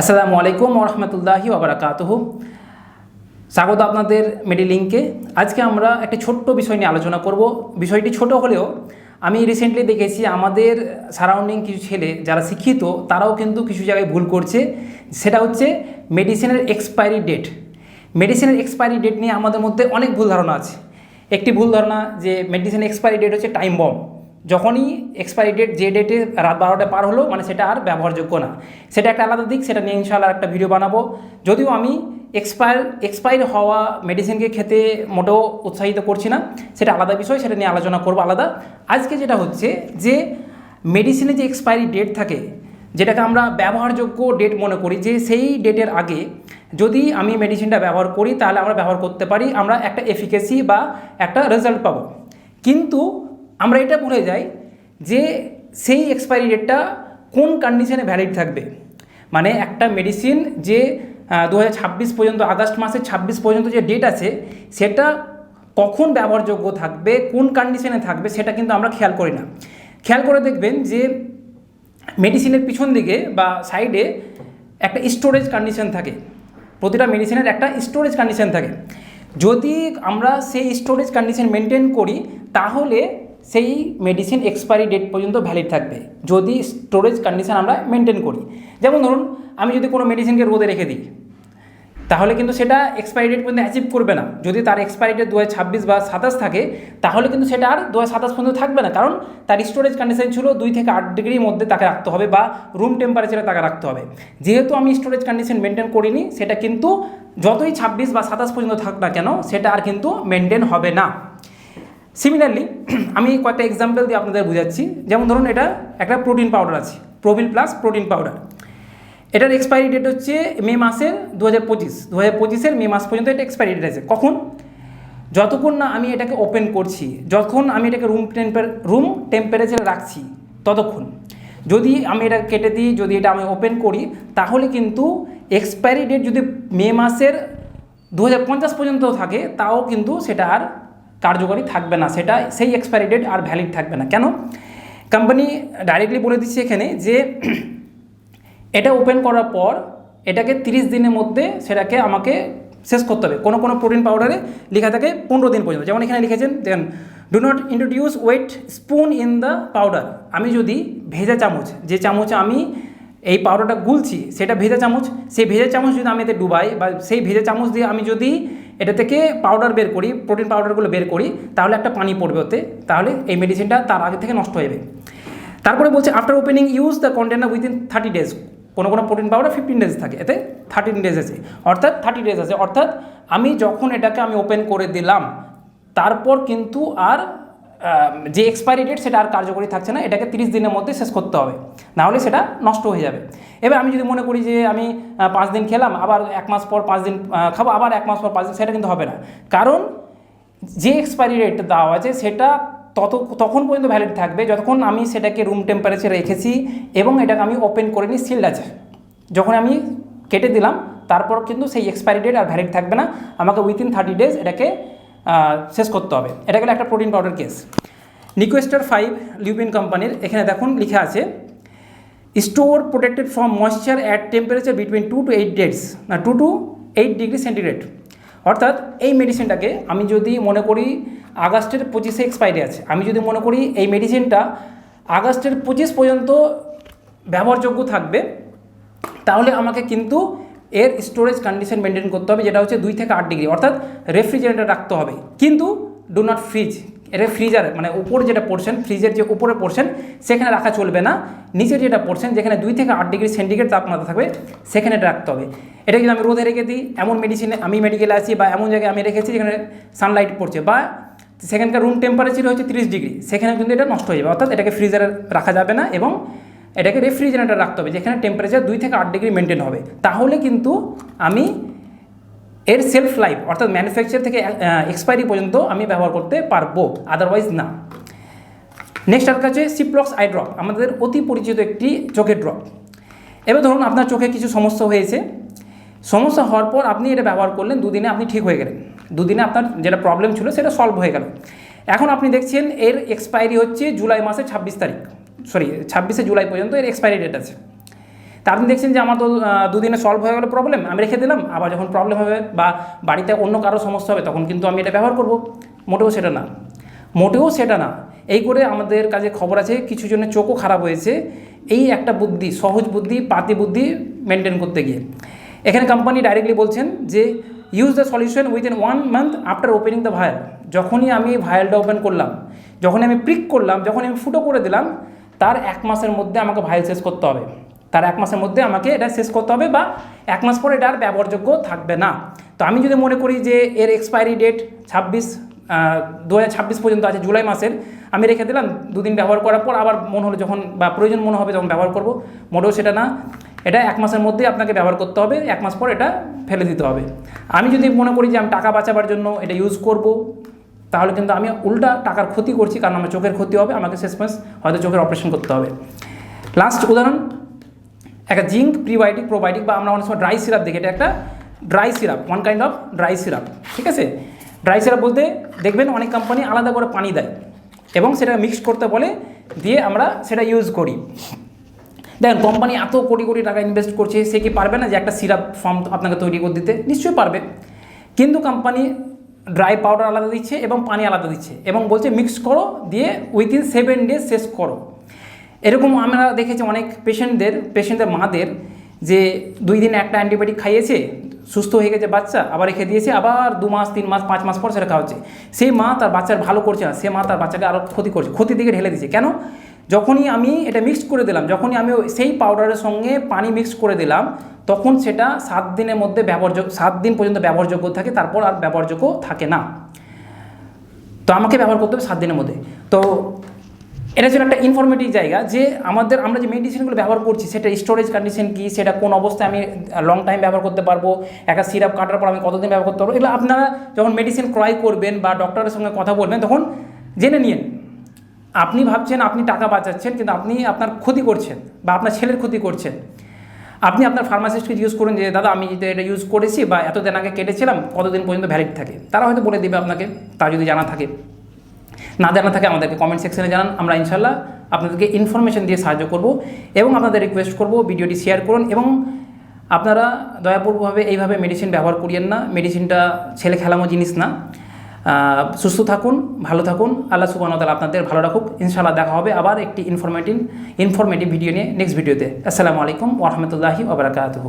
আসসালামু আলাইকুম ওরহমতুল্লাহি ওবরাকাতহ স্বাগত আপনাদের মেডিলিংকে আজকে আমরা একটি ছোট্ট বিষয় নিয়ে আলোচনা করব। বিষয়টি ছোট হলেও আমি রিসেন্টলি দেখেছি আমাদের সারাউন্ডিং কিছু ছেলে যারা শিক্ষিত, তারাও কিন্তু কিছু জায়গায় ভুল করছে। সেটা হচ্ছে মেডিসিনের এক্সপায়ারি ডেট মেডিসিনের এক্সপায়ারি ডেট নিয়ে আমাদের মধ্যে অনেক ভুল ধারণা আছে। একটি ভুল ধারণা যে মেডিসিনের এক্সপায়ারি ডেট হচ্ছে টাইম বম যখনই এক্সপায়ারি ডেট যে ডেটে রাত বারোটা পার হলো মানে সেটা আর ব্যবহারযোগ্য না। সেটা একটা আলাদা দিক, সেটা নিয়ে ইনশাল্লাহ একটা ভিডিও বানাবো। যদিও আমি এক্সপায়ার এক্সপায়ার হওয়া মেডিসিনকে খেতে মোটেও উৎসাহিত করছি না, সেটা আলাদা বিষয়, সেটা নিয়ে আলোচনা করব আলাদা। আজকে যেটা হচ্ছে যে মেডিসিনে যে এক্সপায়ারি ডেট থাকে, যেটাকে আমরা ব্যবহারযোগ্য ডেট মনে করি, যে সেই ডেটের আগে যদি আমি মেডিসিনটা ব্যবহার করি, তাহলে আমরা ব্যবহার করতে পারি, আমরা একটা এফিকেসি বা একটা রেজাল্ট পাবো। কিন্তু আমরা এটা ভুলে যাই যে সেই এক্সপায়ারি ডেটটা কোন কন্ডিশনে ভ্যালিড থাকবে? মানে একটা মেডিসিন যে দু হাজার ছাব্বিশ পর্যন্ত, আগস্ট মাসের ছাব্বিশ পর্যন্ত যে ডেট আছে, সেটা কখন ব্যবহারযোগ্য থাকবে, কোন কন্ডিশনে থাকবে, সেটা কিন্তু আমরা খেয়াল করি না। খেয়াল করে দেখবেন যে মেডিসিনের পিছন দিকে বা সাইডে একটা স্টোরেজ কন্ডিশন থাকে। প্রতিটা মেডিসিনের একটা স্টোরেজ কন্ডিশন থাকে। যদি আমরা সেই স্টোরেজ কন্ডিশন মেনটেন করি, তাহলে সেই মেডিসিন এক্সপায়ারি ডেট পর্যন্ত ভ্যালিড থাকবে। যদি স্টোরেজ কন্ডিশন আমরা মেনটেন করি। যেমন ধরুন, আমি যদি কোনো মেডিসিনকে রোদে রেখে দিই, তাহলে কিন্তু সেটা এক্সপায়ারি ডেট পর্যন্ত অ্যাচিভ করবে না। যদি তার এক্সপায়ারি ডেট দু ছাব্বিশ বা সাতাশ থাকে, তাহলে কিন্তু সেটা আর দু সাতাশ পর্যন্ত থাকবে না। কারণ তার স্টোরেজ কন্ডিশন ছিল দুই থেকে আট ডিগ্রির মধ্যে তাকে রাখতে হবে বা রুম টেম্পারেচারে তাকে রাখতে হবে। যেহেতু আমি স্টোরেজ কন্ডিশন মেনটেন করিনি, সেটা কিন্তু যতই ছাব্বিশ বা সাতাশ পর্যন্ত থাক না কেন, সেটা আর কিন্তু মেনটেন হবে না। সিমিলারলি আমি কয়েকটা এক্সাম্পল দিয়ে আপনাদের বুঝাচ্ছি। যেমন ধরুন, এটা একটা প্রোটিন পাউডার আছে প্রোবিল প্লাস প্রোটিন পাউডার এটার এক্সপায়ারি ডেট হচ্ছে মে মাসের দু হাজার পঁচিশ। দু হাজার পঁচিশের মে মাস পর্যন্ত এটা এক্সপায়ারি ডেট আছে। কখন? যতক্ষণ না আমি এটাকে ওপেন করছি যখন আমি এটাকে রুম টেম্পার রুম টেম্পারেচারে রাখছি, ততক্ষণ। যদি আমি এটা কেটে দিই, যদি এটা আমি ওপেন করি, তাহলে কিন্তু এক্সপায়ারি ডেট যদি মে মাসের দু হাজার পঞ্চাশ পর্যন্ত থাকে, তাও কিন্তু সেটা আর কার্যকরী থাকবে না, সেটা সেই এক্সপায়ারি ডেট আর ভ্যালিড থাকবে না। কেন? কোম্পানি ডাইরেক্টলি বলে দিচ্ছে এখানে যে এটা ওপেন করার পর এটাকে 30 দিনের মধ্যে সেটাকে আমাকে শেষ করতে হবে। কোনো কোনো প্রোটিন পাউডারে লেখা থাকে পনেরো দিন পর্যন্ত। যেমন এখানে লিখেছেন then do not introduce wet spoon in the powder আমি যদি ভেজা চামচ, যে চামচে আমি এই পাউডারটা গুলছি, সেটা ভেজা চামচ, সেই ভেজা চামচ যদি আমি এতে ডুবাই বা সেই ভেজা চামচ দিয়ে আমি যদি এটা থেকে পাউডার বের করি প্রোটিন পাউডারগুলো বের করি, তাহলে একটা পানি পড়বে ওতে, তাহলে এই মেডিসিনটা তার আগে থেকে নষ্ট হয়ে যাবে। তারপরে বলছে after opening use the container within thirty days কোনো কোনো প্রোটিন পাউডার ফিফটিন ডেজ থাকে, এতে থার্টিন ডেজ আছে। অর্থাৎ থার্টি ডেজ আছে। অর্থাৎ আমি যখন এটাকে আমি ওপেন করে দিলাম, তারপর কিন্তু আর যে এক্সপায়ারি ডেট সেটা আর কার্যকরী থাকছে না, এটাকে তিরিশ দিনের মধ্যে শেষ করতে হবে। নাহলে সেটা নষ্ট হয়ে যাবে। এবার আমি যদি মনে করি যে আমি পাঁচ দিন খেলাম, আবার এক মাস পর পাঁচ দিন খাব, আবার এক মাস পর পাঁচ দিন, সেটা কিন্তু হবে না। কারণ যে এক্সপায়ারি ডেট দেওয়া আছে, সেটা তত, তখন পর্যন্ত ভ্যালিড থাকবে। যতক্ষণ আমি সেটাকে রুম টেম্পারেচারে রেখেছি এবং এটাকে আমি ওপেন করে নিই সিল্ড আছে। যখন আমি কেটে দিলাম, তারপর কিন্তু সেই এক্সপায়ারি ডেট আর ভ্যালিড থাকবে না। আমাকে উইথিন থার্টি ডেজ এটাকে শেষ করতে হবে। এটা গেলে একটা প্রোটিন পাউডার কেস নিকোয়েস্টার ফাইভ লিউবিন কোম্পানির এখানে দেখুন লিখা আছে store protected from moisture at temperature between two to eight dates না two to eight degree centigrade অর্থাৎ এই মেডিসিনটাকে আমি যদি মনে করি আগস্টের পঁচিশে এক্সপায়ারি আছে, আমি যদি মনে করি এই মেডিসিনটা আগস্টের পঁচিশ পর্যন্ত ব্যবহারযোগ্য থাকবে, তাহলে আমাকে কিন্তু এর স্টোরেজ কন্ডিশন মেনটেন করতে হবে, যেটা হচ্ছে দুই থেকে আট ডিগ্রি অর্থাৎ রেফ্রিজারেটর রাখতে হবে। কিন্তু ডু নট ফ্রিজ এটা ফ্রিজার মানে উপরে যেটা পোর্শন ফ্রিজের যে উপরে পোর্শন সেখানে রাখা চলবে না। নিচের যেটা পোর্শন যেখানে দুই থেকে আট ডিগ্রি সেন্টিগ্রেড তাপমাত্রা থাকবে, সেখানে এটা রাখতে হবে। এটা যদি আমি রোদে রেখে দিই, এমন মেডিসিনে আমি মেডিকেলে আছি বা এমন জায়গায় আমি রেখেছি যেখানে সানলাইট পড়ছে বা সেখানকার রুম টেম্পারেচার হচ্ছে তিরিশ ডিগ্রি সেখানে কিন্তু এটা নষ্ট হয়ে যাবে, অর্থাৎ এটাকে ফ্রিজারে রাখা যাবে না এবং এটাকে রেফ্রিজারেটার রাখতে হবে, যেখানে টেম্পারেচার দুই থেকে আট ডিগ্রি মেনটেন হবে। তাহলে কিন্তু আমি এর সেলফ লাইফ অর্থাৎ ম্যানুফ্যাকচার থেকে এক্সপায়ারি পর্যন্ত আমি ব্যবহার করতে পারব আদারওয়াইজ না। নেক্সট আর কাছে সিপ্লক্স আই ড্রপ আমাদের অতি পরিচিত একটি চোখের ড্রপ এবার ধরুন আপনার চোখে কিছু সমস্যা হয়েছে। সমস্যা হওয়ার পর আপনি এটা ব্যবহার করলেন, দুদিনে আপনি ঠিক হয়ে গেলেন। দুদিনে আপনার যেটা প্রবলেম ছিল সেটা সলভ হয়ে গেল। এখন আপনি দেখছেন এর এক্সপায়ারি হচ্ছে জুলাই মাসের ছাব্বিশ তারিখ। সরি, ছাব্বিশে জুলাই পর্যন্ত এর এক্সপায়ারি ডেট আছে। তা আপনি দেখছেন যে আমার তো দুদিনে সলভ হয়ে গেলো প্রবলেম আমি রেখে দিলাম, আবার যখন প্রবলেম হবে বা বাড়িতে অন্য কারও সমস্যা হবে, তখন কিন্তু আমি এটা ব্যবহার করব। মোটেও সেটা না। মোটেও সেটা না। এই করে আমাদের কাছে খবর আছে, কিছু জনের চোখও খারাপ হয়েছে। এই একটা বুদ্ধি, সহজ বুদ্ধি, পাতি বুদ্ধি মেনটেন করতে গিয়ে। এখানে কোম্পানি ডাইরেক্টলি বলছেন যে use the solution within one month after opening the vial যখনই আমি ভায়ালটা ওপেন করলাম, যখনই আমি প্রিক করলাম যখন আমি ফুটো করে দিলাম তার এক মাসের মধ্যে আমাকে ভায়াল শেষ করতে হবে। তার এক মাসের মধ্যে আমাকে এটা শেষ করতে হবে বা এক মাস পরে এটা আর ব্যবহারযোগ্য থাকবে না। তো আমি যদি মনে করি যে এর এক্সপায়ারি ডেট ছাব্বিশ দু ছাব্বিশ পর্যন্ত আছে জুলাই মাসের, আমি রেখে দিলাম, দুদিন ব্যবহার করার পর আবার মনে হলো যখন বা প্রয়োজন মনে হবে তখন ব্যবহার করব। মোটেও সেটা না। এটা এক মাসের মধ্যেই আপনাকে ব্যবহার করতে হবে, এক মাস পর এটা ফেলে দিতে হবে। আমি যদি মনে করি যে আমি টাকা বাঁচাবার জন্য এটা ইউজ করব তাহলে কিন্তু আমি উল্টা টাকার ক্ষতি করছি, কারণ আমার চোখের ক্ষতি হবে, আমাকে শেষ মাস হয়তো চোখের অপারেশন করতে হবে। লাস্ট উদাহরণ, একটা জিঙ্ক প্রিবায়োটিক প্রোবায়োটিক বা আমরা অনেক সময় ড্রাই সিরাপ দেখি, এটা একটা dry syrup one kind of dry syrup ঠিক আছে? ড্রাই সিরাপ বলতে দেখবেন অনেক কোম্পানি আলাদা করে পানি দেয় এবং সেটা মিক্স করতে বলে, দিয়ে আমরা সেটা ইউজ করি। দেখেন কোম্পানি এত কোটি কোটি টাকা ইনভেস্ট করছে, সে কি পারবে না যে একটা সিরাপ ফর্ম আপনাকে তৈরি করে দিতে? নিশ্চয়ই পারবে। কিন্তু কোম্পানি ড্রাই পাউডার আলাদা দিচ্ছে এবং পানি আলাদা দিচ্ছে এবং বলছে মিক্স করো, দিয়ে উইথিন সেভেন ডেজ শেষ করো। এরকম আমরা দেখেছি অনেক পেশেন্টদের পেশেন্টদের মাদের যে দুই দিন একটা অ্যান্টিবায়োটিক খাইয়েছে, সুস্থ হয়ে গেছে বাচ্চা, আবার রেখে দিয়েছে, আবার দু মাস, তিন মাস, পাঁচ মাস পর সেটা খাওয়াচ্ছে সেই মা তার বাচ্চার ভালো করছে না, সে মা তার বাচ্চাকে আরও ক্ষতি করছে, ক্ষতির দিকে ঢেলে দিচ্ছে। কেন? যখনই আমি এটা মিক্স করে দিলাম, যখনই আমি সেই পাউডারের সঙ্গে পানি মিক্স করে দিলাম তখন সেটা সাত দিনের মধ্যে ব্যবহারযোগ্য সাত দিন পর্যন্ত ব্যবহারযোগ্য থাকে, তারপর আর ব্যবহারযোগ্য থাকে না। তো আমাকে ব্যবহার করতে হবে সাত দিনের মধ্যে। তো এটা ছিল একটা ইনফরমেটিভ জায়গা যে আমাদের, আমরা যে মেডিসিনগুলো ব্যবহার করছি, সেটা স্টোরেজ কন্ডিশন কী, সেটা কোন অবস্থায় আমি লং টাইম ব্যবহার করতে পারব, একটা সিরাপ কাটার পর আমি কতদিন ব্যবহার করতে পারব, এগুলো আপনারা যখন মেডিসিন ক্রয় করবেন বা ডক্টরের সঙ্গে কথা বলবেন, তখন জেনে নিন। আপনি ভাবছেন আপনি টাকা বাঁচাচ্ছেন, কিন্তু আপনি আপনার ক্ষতি করছেন বা আপনার ছেলের ক্ষতি করছেন। আপনি আপনার ফার্মাসিস্টকে ইউজ করুন যে, দাদা, আমি এটা ইউজ করেছি বা এতদিন আগে কেটেছিলাম, কতদিন পর্যন্ত ভ্যালিড থাকে? তারা হয়তো বলে দেবে আপনাকে তা যদি জানা থাকে। না জানা থাকে আমাদেরকে কমেন্ট সেকশনে জানান, আমরা ইনশাল্লাহ আপনাদেরকে ইনফরমেশন দিয়ে সাহায্য করব এবং আপনাদের রিকোয়েস্ট করব, ভিডিওটি শেয়ার করুন এবং আপনারা দয়াপূর্বভাবে এইভাবে মেডিসিন ব্যবহার করিয়েন না। মেডিসিনটা ছেলে খেলামো জিনিস না। সুস্থ থাকুন, ভালো থাকুন। আল্লাহ সুবাহতাল আপনাদের ভালো রাখুক। ইনশাল্লাহ দেখা হবে আবার একটি ইনফরমেটিভ ইনফরমেটিভ ভিডিও নিয়ে নেক্সট ভিডিওতে আসসালামু আলাইকুম ওরহমতুল্লাহি ওবরাকাতহ